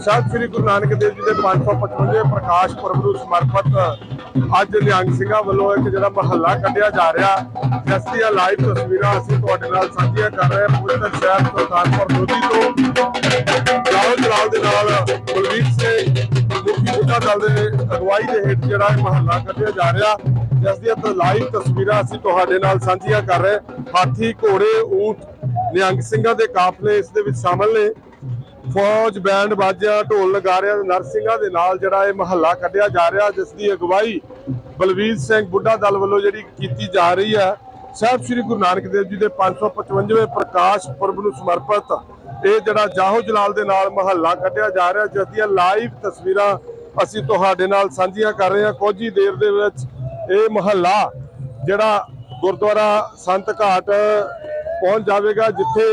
ਸਾਹਿਬ, ਸ੍ਰੀ ਗੁਰੂ ਨਾਨਕ ਦੇਵ ਜੀ ਦੇ 555 ਪ੍ਰਕਾਸ਼ ਪੁਰਬ ਨੂੰ ਸਮਰਪਿਤ, ਅੱਜ ਨਿਹੰਗ ਸਿੰਘਾਂ ਵੱਲੋਂ ਇੱਕ ਜਿਹੜਾ ਮਹੱਲਾ ਕੱਢਿਆ ਜਾ ਰਿਹਾ। ਜਿਸ ਦੀਆਂ ਲਾਈਵ ਤਸਵੀਰਾਂ ਅਸੀਂ ਤੁਹਾਡੇ ਨਾਲ ਸਾਂਝੀਆਂ ਕਰ ਰਹੇ ਹਾਂ ਪਵਿੱਤਰ ਸ਼ਹਿਰ ਸੁਲਤਾਨਪੁਰ ਲੋਧੀ ਤੋਂ। ਜਾਓ ਜਲਾਲ ਦੇ ਨਾਲ ਬਲਵੀਰ ਸਿੰਘ, ਮੁਖੀ ਬੁੱਢਾ ਦਲ ਦੇ ਅਗਵਾਈ ਦੇ ਹੇਠ ਜਿਹੜਾ ਇਹ ਮਹੱਲਾ ਕੱਢਿਆ ਜਾ ਰਿਹਾ। ਜਿਸ ਦੀਆਂ ਲਾਈਵ ਤਸਵੀਰਾਂ ਅਸੀਂ ਤੁਹਾਡੇ ਨਾਲ ਸਾਂਝੀਆਂ ਕਰ ਰਹੇ ਹਾਥੀ, ਘੋੜੇ ਊਠ ਨਿਹੰਗ ਸਿੰਘਾਂ ਦੇ ਕਾਫਲੇ ਇਸ ਦੇ ਵਿੱਚ ਸ਼ਾਮਲ ਨੇ। ਫੌਜ ਬੈਂਡ ਬਾਜਿਆਂ, ਢੋਲ ਨਗਾਰਿਆਂ ਤੇ ਨਰਸਿੰਘਾਂ ਦੇ ਨਾਲ ਜਿਹੜਾ ਇਹ ਮਹੱਲਾ ਕੱਢਿਆ ਜਾ ਰਿਹਾ, ਜਿਸ ਦੀ ਅਗਵਾਈ ਬਲਵੀਰ ਸਿੰਘ ਬੁੱਢਾ ਦਲ ਵੱਲੋਂ ਜਿਹੜੀ ਕੀਤੀ ਜਾ ਰਹੀ ਹੈ। ਸਾਹਿਬ ਸ੍ਰੀ ਗੁਰੂ ਨਾਨਕ ਦੇਵ ਜੀ ਦੇ 555ਵੇਂ ਪ੍ਰਕਾਸ਼ ਪੁਰਬ ਨੂੰ ਸਮਰਪਿਤ ਇਹ ਜਿਹੜਾ ਜਾਹੋ ਜਲਾਲ ਦੇ ਨਾਲ ਮਹੱਲਾ ਕੱਢਿਆ ਜਾ ਰਿਹਾ, ਜਿਸ ਦੀਆਂ ਲਾਈਵ ਤਸਵੀਰਾਂ ਅਸੀਂ ਤੁਹਾਡੇ ਨਾਲ ਸਾਂਝੀਆਂ ਕਰ ਰਹੇ ਹਾਂ। ਕੁਝ ਹੀ ਦੇਰ ਦੇ ਵਿੱਚ ਇਹ ਮਹੱਲਾ ਜਿਹੜਾ ਗੁਰਦੁਆਰਾ ਸੰਤ ਘਾਟ ਪਹੁੰਚ ਜਾਵੇਗਾ, ਜਿੱਥੇ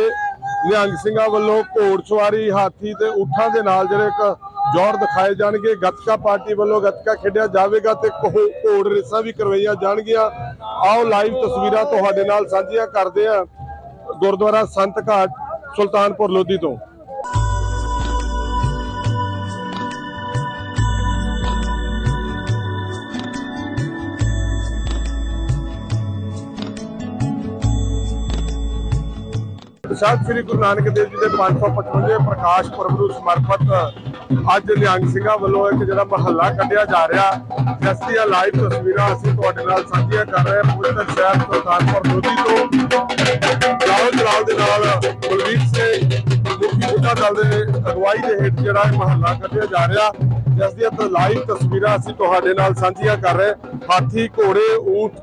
ਨਿਹੰਗ ਸਿੰਘਾਂ ਵੱਲੋਂ ਘੋੜਸਵਾਰੀ, ਹਾਥੀ ਤੇ ਊਠਾਂ ਦੇ ਨਾਲ ਜਿਹੜੇ ਇੱਕ ਜੋਰ ਦਿਖਾਏ ਜਾਣਗੇ। ਗੱਤਕਾ ਪਾਰਟੀ ਵੱਲੋਂ ਗੱਤਕਾ ਖੇਡਿਆ ਜਾਵੇਗਾ ਤੇ ਘੋ- ਘੋੜ ਰੇਸਾਂ ਵੀ ਕਰਵਾਈਆਂ ਜਾਣਗੀਆਂ। ਆਓ ਲਾਈਵ ਤਸਵੀਰਾਂ ਤੁਹਾਡੇ ਨਾਲ ਸਾਂਝੀਆਂ ਕਰਦੇ ਹਾਂ ਗੁਰਦੁਆਰਾ ਸੰਤ ਘਾਟ, ਸੁਲਤਾਨਪੁਰ ਲੋਧੀ ਤੋਂ। ਸਾਹਿਬ, ਸ੍ਰੀ ਗੁਰੂ ਨਾਨਕ ਦੇਵ ਜੀ ਦੇ 555 ਪ੍ਰਕਾਸ਼ ਪੁਰਬ ਨੂੰ ਸਮਰਪਿਤ ਅੱਜ ਨਿਹੰਗ ਸਿੰਘਾਂ ਵੱਲੋਂ ਇੱਕ ਜਿਹੜਾ ਮਹੱਲਾ ਕੱਢਿਆ ਜਾ ਰਿਹਾ, ਜਿਸ ਦੀਆਂ ਲਾਈਵ ਤਸਵੀਰਾਂ ਅਸੀਂ ਤੁਹਾਡੇ ਨਾਲ ਸਾਂਝੀਆਂ ਕਰ ਰਹੇ ਹਾਂ ਪਵਿੱਤਰ ਸ਼ਹਿਰ ਸੁਲਤਾਨਪੁਰ ਲੋਧੀ ਤੋਂ। ਜਾਓ ਜਲਾਲ ਦੇ ਨਾਲ ਬਲਵੀਰ ਸਿੰਘ ਮੁਖੀ ਬੁੱਢਾ ਦਲ ਦੇ ਅਗਵਾਈ ਦੇ ਹੇਠ ਜਿਹੜਾ ਇਹ ਮਹੱਲਾ ਕੱਢਿਆ ਜਾ ਰਿਹਾ, ਜਿਸ ਦੀਆਂ ਲਾਈਵ ਤਸਵੀਰਾਂ ਅਸੀਂ ਤੁਹਾਡੇ ਨਾਲ ਸਾਂਝੀਆਂ ਕਰ ਰਹੇ ਹਾਥੀ, ਘੋੜੇ, ਊਂਟ,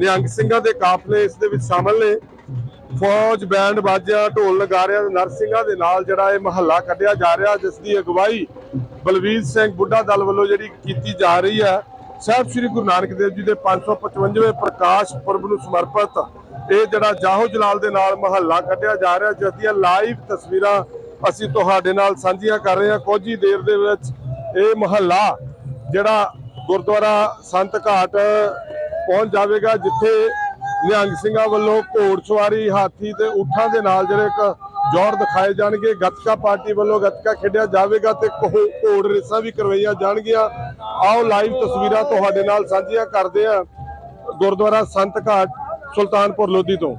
ਨਿਹੰਗ ਸਿੰਘਾਂ ਦੇ ਕਾਫਲੇ ਇਸ ਦੇ ਵਿੱਚ ਸ਼ਾਮਲ ਨੇ। ਫੌਜ, ਬੈਂਡ ਬਾਜਿਆ, ਢੋਲ ਨਗਾਰਿਆਂ ਤੇ ਨਰਸਿੰਘਾਂ ਦੇ ਨਾਲ ਜਿਹੜਾ ਇਹ ਮਹੱਲਾ ਕੱਢਿਆ ਜਾ ਰਿਹਾ, ਜਿਸ ਦੀ ਅਗਵਾਈ ਬਲਵੀਰ ਸਿੰਘ ਬੁੱਢਾ ਦਲ ਵੱਲੋਂ ਜਿਹੜੀ ਕੀਤੀ ਜਾ ਰਹੀ ਹੈ। ਸਾਹਿਬ ਸ੍ਰੀ ਗੁਰੂ ਨਾਨਕ ਦੇਵ ਜੀ ਦੇ 555ਵੇਂ ਪ੍ਰਕਾਸ਼ ਪੁਰਬ ਨੂੰ ਸਮਰਪਿਤ ਇਹ ਜਿਹੜਾ ਜਾਹੋ ਜਲਾਲ ਦੇ ਨਾਲ ਮਹੱਲਾ ਕੱਢਿਆ ਜਾ ਰਿਹਾ, ਜਿਸ ਦੀਆਂ ਲਾਈਵ ਤਸਵੀਰਾਂ ਅਸੀਂ ਤੁਹਾਡੇ ਨਾਲ ਸਾਂਝੀਆਂ ਕਰ ਰਹੇ ਹਾਂ। ਕੁਝ ਹੀ ਦੇਰ ਦੇ ਵਿੱਚ ਇਹ ਮਹੱਲਾ ਜਿਹੜਾ ਗੁਰਦੁਆਰਾ ਸੰਤ ਘਾਟ ਪਹੁੰਚ ਜਾਵੇਗਾ, ਜਿੱਥੇ ਨਿਹੰਗ ਸਿੰਘਾਂ ਵੱਲੋਂ ਘੋੜਸਵਾਰੀ, ਹਾਥੀ ਤੇ ਊਠਾਂ ਦੇ ਨਾਲ ਜਿਹੜੇ ਇੱਕ ਜੋਰ ਦਿਖਾਏ ਜਾਣਗੇ। ਗੱਤਕਾ ਪਾਰਟੀ ਵੱਲੋਂ ਗੱਤਕਾ ਖੇਡਿਆ ਜਾਵੇਗਾ ਤੇ ਘੋੜ ਰੇਸਾਂ ਵੀ ਕਰਵਾਈਆਂ ਜਾਣਗੀਆਂ। ਆਓ ਲਾਈਵ ਤਸਵੀਰਾਂ ਤੁਹਾਡੇ ਨਾਲ ਸਾਂਝੀਆਂ ਕਰਦੇ ਹਾਂ ਗੁਰਦੁਆਰਾ ਸੰਤ ਘਾਟ, ਸੁਲਤਾਨਪੁਰ ਲੋਧੀ ਤੋਂ।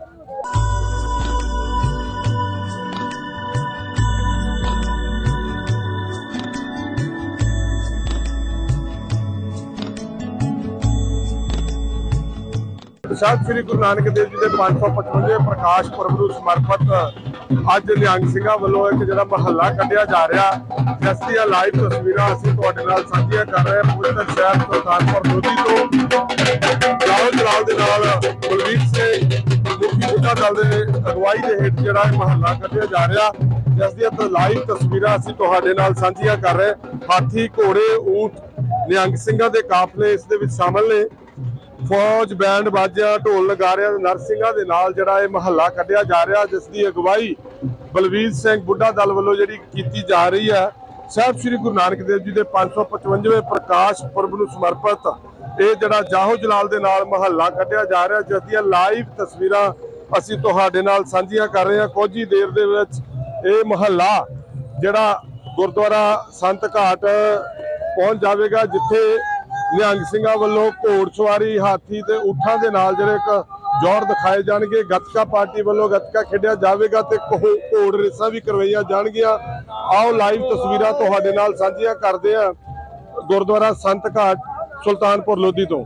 ਸਾਹਿਬ ਸ੍ਰੀ ਗੁਰੂ ਨਾਨਕ ਦੇਵ ਜੀ ਦੇ 555 ਪ੍ਰਕਾਸ਼ ਪੁਰਬ ਨੂੰ ਸਮਰਪਿਤ ਅੱਜ ਨਿਹੰਗ ਸਿੰਘਾਂ ਵੱਲੋਂ ਇੱਕ ਜਿਹੜਾ ਮਹੱਲਾ ਕੱਢਿਆ ਜਾ ਰਿਹਾ। ਜਿਸ ਦੀਆਂ ਲਾਈਵ ਤਸਵੀਰਾਂ ਅਸੀਂ ਤੁਹਾਡੇ ਨਾਲ ਸਾਂਝੀਆਂ ਕਰ ਰਹੇ ਹਾਂ ਪਵਿੱਤਰ ਸ਼ਹਿਰ ਸੁਲਤਾਨਪੁਰ ਲੋਧੀ ਤੋਂ। ਜਾਓ ਜਲਾਲ ਦੇ ਨਾਲ ਬਲਵੀਰ ਸਿੰਘ ਮੁਖੀ ਬੁੱਢਾ ਦਲ ਦੇ ਅਗਵਾਈ ਦੇ ਹੇਠ ਜਿਹੜਾ ਮਹੱਲਾ ਕੱਢਿਆ ਜਾ ਰਿਹਾ। ਜਿਸ ਦੀਆਂ ਲਾਈਵ ਤਸਵੀਰਾਂ ਅਸੀਂ ਤੁਹਾਡੇ ਨਾਲ ਸਾਂਝੀਆਂ ਕਰ ਰਹੇ ਹਾਥੀ, ਘੋੜੇ, ਊਂਟ, ਨਿਹੰਗ ਸਿੰਘਾਂ ਦੇ ਕਾਫਲੇ ਇਸ ਦੇ ਵਿੱਚ ਸ਼ਾਮਲ ਨੇ। ਫੌਜ ਬੈਂਡ ਬਾਜਿਆਂ, ਢੋਲ ਨਗਾਰਿਆਂ ਤੇ ਨਰਸਿੰਘਾਂ ਦੇ ਨਾਲ ਜਿਹੜਾ ਇਹ ਮਹੱਲਾ ਕੱਢਿਆ ਜਾ ਰਿਹਾ, ਜਿਸ ਦੀ ਅਗਵਾਈ ਬਲਵੀਰ ਸਿੰਘ ਬੁੱਢਾ ਦਲ ਵੱਲੋਂ ਜਿਹੜੀ ਕੀਤੀ ਜਾ ਰਹੀ ਹੈ। ਸਾਹਿਬ ਸ੍ਰੀ ਗੁਰੂ ਨਾਨਕ ਦੇਵ ਜੀ ਦੇ 555ਵੇਂ ਪ੍ਰਕਾਸ਼ ਪੁਰਬ ਨੂੰ ਸਮਰਪਿਤ ਇਹ ਜਿਹੜਾ ਜਾਹੋ ਜਲਾਲ ਦੇ ਨਾਲ ਮਹੱਲਾ ਕੱਢਿਆ ਜਾ ਰਿਹਾ, ਜਿਸ ਦੀਆਂ ਲਾਈਵ ਤਸਵੀਰਾਂ ਅਸੀਂ ਤੁਹਾਡੇ ਨਾਲ ਸਾਂਝੀਆਂ ਕਰ ਰਹੇ ਹਾਂ। ਕੁਝ ਹੀ ਦੇਰ ਦੇ ਵਿੱਚ ਇਹ ਮਹੱਲਾ ਜਿਹੜਾ ਗੁਰਦੁਆਰਾ ਸੰਤ ਘਾਟ ਪਹੁੰਚ ਜਾਵੇਗਾ, ਜਿੱਥੇ ਨਿਹੰਗ ਸਿੰਘਾਂ ਵੱਲੋਂ ਘੋੜਸਵਾਰੀ ਹਾਥੀ ਤੇ ਊਠਾਂ ਦੇ ਨਾਲ ਜਿਹੜੇ ਇੱਕ ਜੋਰ ਦਿਖਾਏ ਜਾਣਗੇ। ਗੱਤਕਾ ਪਾਰਟੀ ਵੱਲੋਂ ਗੱਤਕਾ ਖੇਡਿਆ ਜਾਵੇਗਾ ਤੇ ਘੋ- ਘੋੜ ਰੇਸਾਂ ਵੀ ਕਰਵਾਈਆਂ ਜਾਣਗੀਆਂ। ਆਓ ਲਾਈਵ ਤਸਵੀਰਾਂ ਤੁਹਾਡੇ ਨਾਲ ਸਾਂਝੀਆਂ ਕਰਦੇ ਹਾਂ। ਗੁਰਦੁਆਰਾ ਸੰਤ ਘਾਟ, ਸੁਲਤਾਨਪੁਰ ਲੋਧੀ ਤੋਂ।